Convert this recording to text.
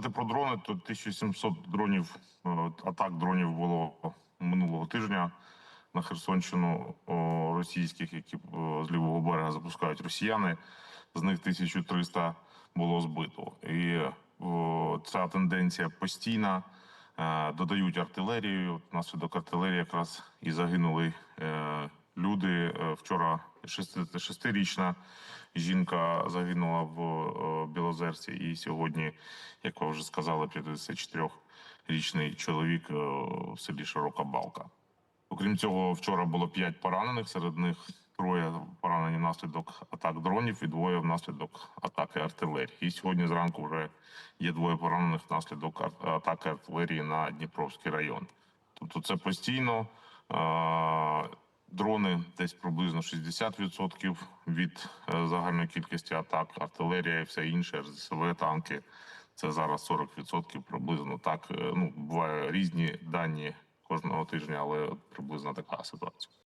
про дрони, то 1700 дронів е, атак дронів було минулого тижня на Херсонщину російських, які е, з лівого берега запускають росіяни. З них 1300 було збито. І ця тенденція постійна. Е, Додають артилерію. Внаслідок артилерії якраз і загинули люди. Вчора 66-річна жінка загинула в е, Білозерці, і сьогодні, як ви вже сказали, 54-річний чоловік е, в селі Широка Балка. Окрім цього, вчора було 5 поранених. Серед них троє поранені внаслідок атак дронів і двоє внаслідок атаки артилерії. І сьогодні зранку вже є двоє поранених внаслідок атаки артилерії на Дніпровський район. Тобто це постійно. Дрони десь приблизно 60% від е, загальної кількості атак, артилерія і все інше, РСВ, танки. Це зараз 40% приблизно так. Е, Ну буває різні дані кожного тижня, але приблизно така ситуація.